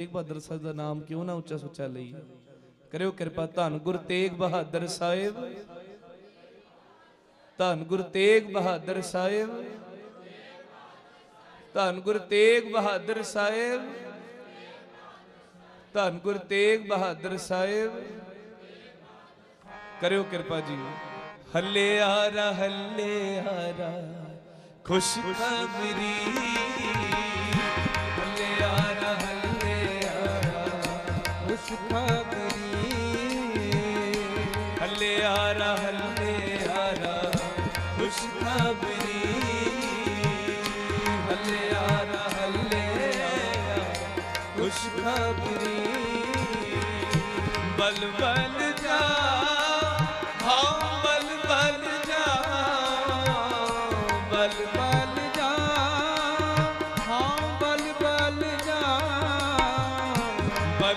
ਤੇਗ ਬਹਾਦਰ ਸਾਹਿਬ ਦਾ ਨਾਮ ਕਿਉਂ ਨਾ ਉੱਚਾ ਸੁੱਚਾ ਲਈ? ਕਰਿਓ ਕਿਰਪਾ, ਧੰਨ ਗੁਰ ਤੇਗ ਬਹਾਦਰ ਸਾਹਿਬ। ਧੰਨ ਗੁਰ ਤੇਗ ਬਹਾਦਰ ਸਾਹਿਬ। ਧੰਨ ਗੁਰ ਤੇਗ ਬਹਾਦਰ ਸਾਹਿਬ। ਧੰਨ ਗੁਰ ਤੇਗ ਬਹਾਦਰ ਸਾਹਿਬ। ਕਰਿਓ ਕਿਰਪਾ ਜੀ। ਹੱਲੇ ਆਰਾ ਹੱਲੇ ਆਰਾ ਖੁਸ਼ ਖਬਰੀ। ਖੁਸ਼ ਖਬਰੀ ਹੱਲੇ ਆਰਾ ਹੱਲੇ ਆਰਾ ਖੁਸ਼ ਖਬਰੀ ਹੱਲੇ ਆਰਾ ਹੱਲੇ ਆਰਾ ਖੁਸ਼ ਬਲ ਬਲ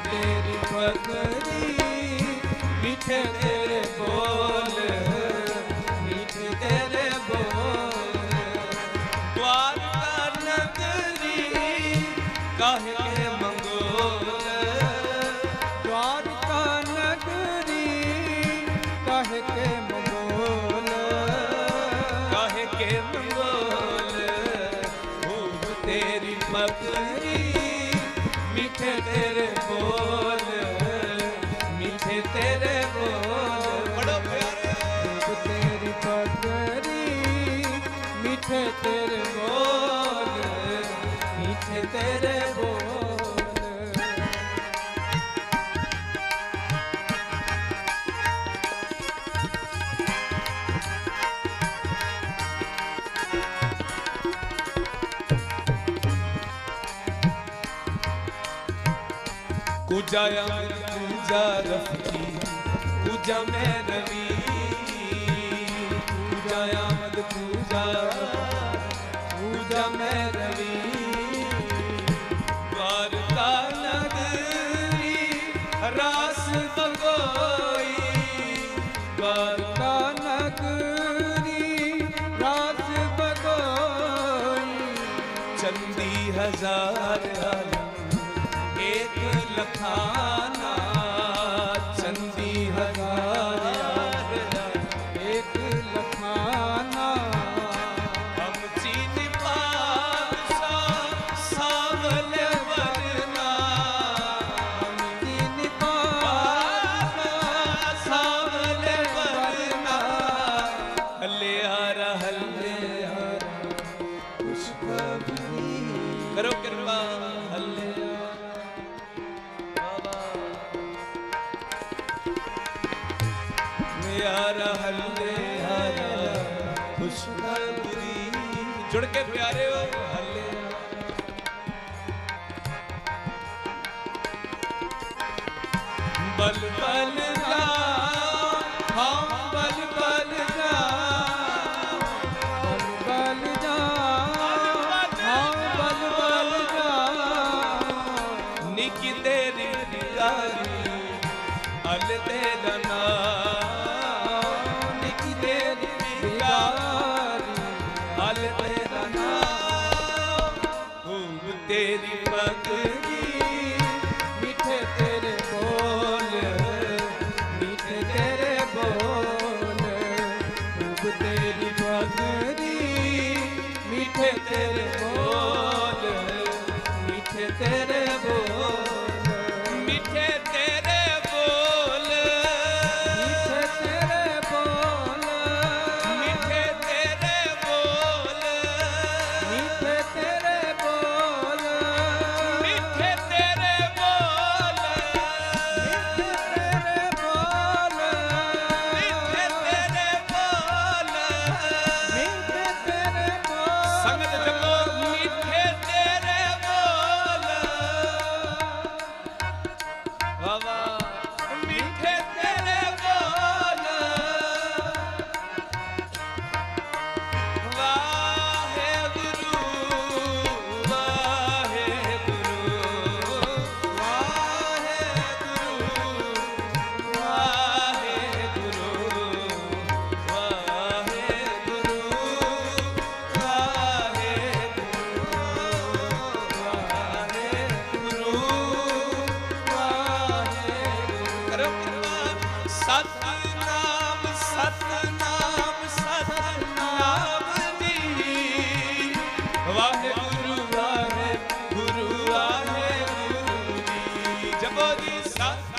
ਤੇਰੇ ਬੋਲ ਮਿੱਠੇ ਤੇਰੇ ਬੋਲ ਮਿੱਠੇ ਤੇਰੇ ਬੋਲ ਮਿੱਠੇ ਤੇਰੇ ਬੋਲ ਕੁਜਾ ਅਮਰ ਕੁਜਾ ਰਫਤੀ ਕੁਜਾ ਮੈਂ ਰਵੀ ਕੁਜਾ ਆਮਦ ਕੁਜਾ रमे रवि ਖੁਸ਼ਖਬਰੀ ਜੁੜ ਕੇ ਪਿਆਰੇ ਹੋ। ਹਲਿਆਰਾ ਬਲ ਬਲ ਜਾ ਹਾਂ, ਬਲ ਬਲ ਜਾ ਬਲ ਬਲ ਜਾ ਹਾਂ, ਬਲ ਬਲ ਜਾ ਨਿੱਕੀ ਤੇਰੀ ਨਿਗਾਰੀ ਹਲ ਤੇ ਦਨਾ ਸਤਨਾਮ ਸਤਨਾਮ ਸਤਨਾਮ ਦੀ ਵਾਹਿਗੁਰੂ ਵਾਹਿ ਗੁਰੂ ਵਾਹਿ ਗੁਰੂ ਦੀ ਜਪੋ ਜੀ, ਸਤ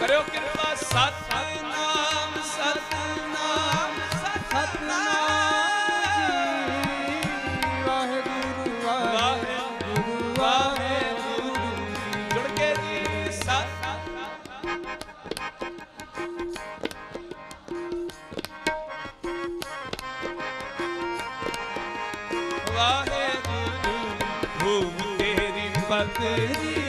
ਕਰਿਓ ਕਿਰਪਾ, ਸਤ ਵਾਹਿਗੁਰੂ ਵਾਹਿਗੁਰੂ ਜੁੜ ਕੇ ਜੀ ਸਤ ਵਾਹਿਗੁਰੂ ਭੂਮ ਤੇਰੀ ਪਕੜੀ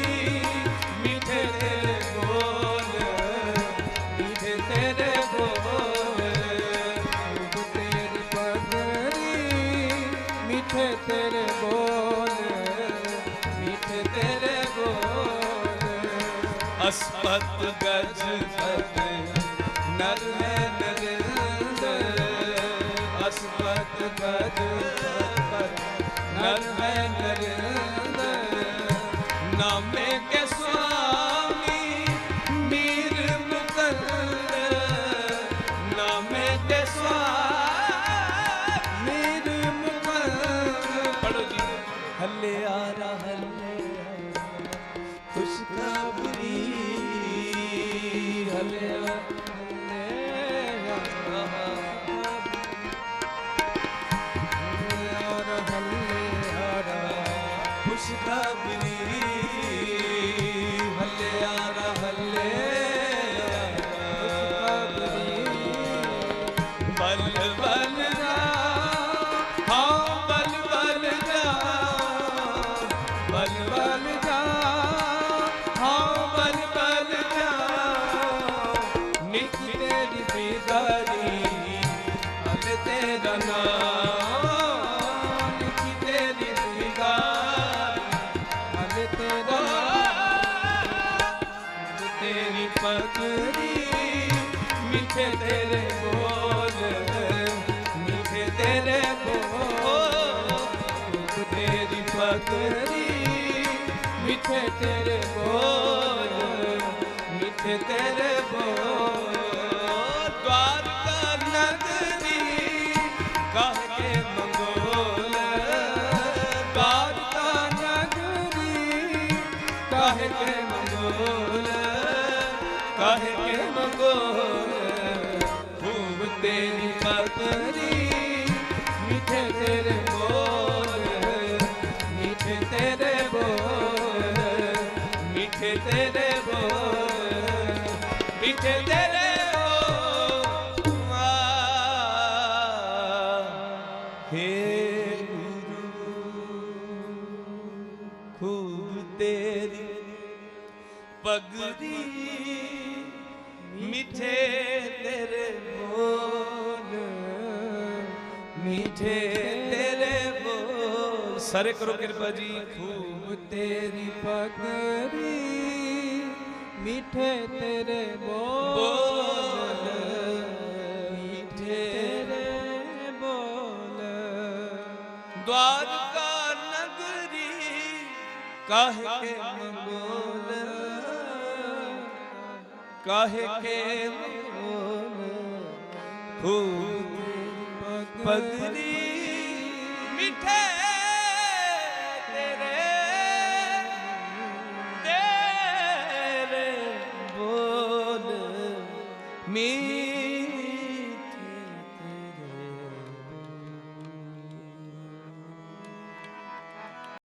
ਅਸਪਤ ਗਜ ਫਤ ਨਰ ਹੈ ਨਰਿੰਦਰ ਅਸਪਤ ਗਜ ਫਤ ਨਰ ਹੈ ਨਰਿੰਦਰ ਨਾਮੇ ਖੁਸ਼ਖਬਰੀ ਹੱਲੇ ਆ ਹੱਲੇ। ਤੇਰੇ ਬੋਲ ਮਿੱਠੇ ਤੇਰੇ ਬੋਲ ਤੇਰੇ ਬੋਲ ਮਿੱਠੇ ਤੇਰੇ ਬੋਲ ਮਿੱਠੇ ਤੇਰੇ ਬੋਲ ਗੁਰੂ, ਖੂਬ ਤੇਰੀ ਪਗੜੀ ਮਿੱਠੇ ਤੇਰੇ ਬੋਲ ਮਿੱਠੇ ਸਾਰੇ ਕਰੋ ਕਿਰਪਾ ਜੀ। ਖੂਬ ਤੇਰੀ ਪਗੜੀ, ਮਿੱਠੇ ਤੇਰੇ ਬੋਲ ਬੋਲ ਮਿੱਠੇ ਤੇਰੇ ਬੋਲ। ਦਵਾਰਕਾ ਨਗਰੀ ਕਾਹੇ ਕੇ ਮੰਗੋਲ, ਕਾਹੇ ਕੇ ਮੰਗੋਲ। ਖੂਬ ਪਗੜੀ